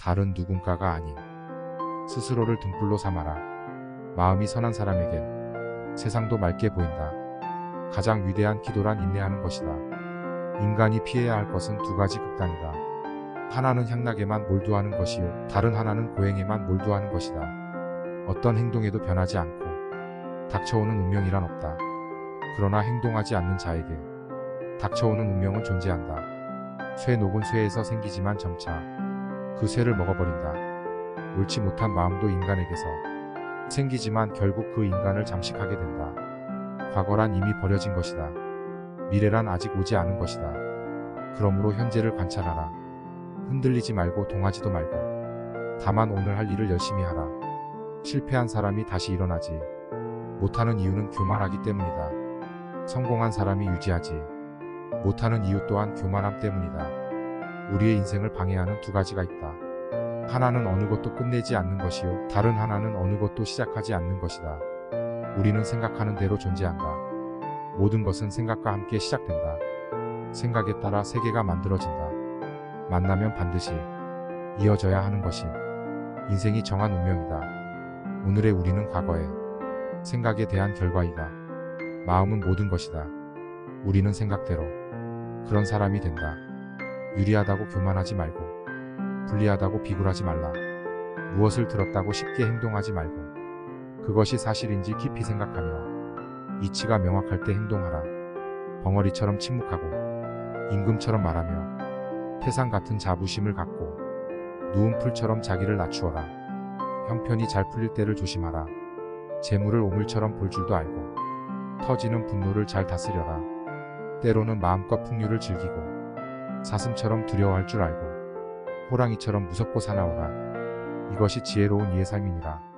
다른 누군가가 아닌 스스로를 등불로 삼아라. 마음이 선한 사람에겐 세상도 맑게 보인다. 가장 위대한 기도란 인내하는 것이다. 인간이 피해야 할 것은 두 가지 극단이다. 하나는 향락에만 몰두하는 것이요. 다른 하나는 고행에만 몰두하는 것이다. 어떤 행동에도 변하지 않고 닥쳐오는 운명이란 없다. 그러나 행동하지 않는 자에게 닥쳐오는 운명은 존재한다. 쇠 녹은 쇠에서 생기지만 점차 그 쇠를 먹어버린다. 옳지 못한 마음도 인간에게서 생기지만 결국 그 인간을 잠식하게 된다. 과거란 이미 버려진 것이다. 미래란 아직 오지 않은 것이다. 그러므로 현재를 관찰하라. 흔들리지 말고 동하지도 말고 다만 오늘 할 일을 열심히 하라. 실패한 사람이 다시 일어나지 못하는 이유는 교만하기 때문이다. 성공한 사람이 유지하지 못하는 이유 또한 교만함 때문이다. 우리의 인생을 방해하는 두 가지가 있다. 하나는 어느 것도 끝내지 않는 것이요. 다른 하나는 어느 것도 시작하지 않는 것이다. 우리는 생각하는 대로 존재한다. 모든 것은 생각과 함께 시작된다. 생각에 따라 세계가 만들어진다. 만나면 반드시 이어져야 하는 것이 인생이 정한 운명이다. 오늘의 우리는 과거의 생각에 대한 결과이다. 마음은 모든 것이다. 우리는 생각대로 그런 사람이 된다. 유리하다고 교만하지 말고 불리하다고 비굴하지 말라. 무엇을 들었다고 쉽게 행동하지 말고 그것이 사실인지 깊이 생각하며 이치가 명확할 때 행동하라. 벙어리처럼 침묵하고 임금처럼 말하며 태산 같은 자부심을 갖고 누운 풀처럼 자기를 낮추어라. 형편이 잘 풀릴 때를 조심하라. 재물을 오물처럼 볼 줄도 알고 터지는 분노를 잘 다스려라. 때로는 마음껏 풍류를 즐기고 사슴처럼 두려워할 줄 알고 호랑이처럼 무섭고 사나워라. 이것이 지혜로운 이의 삶이니라.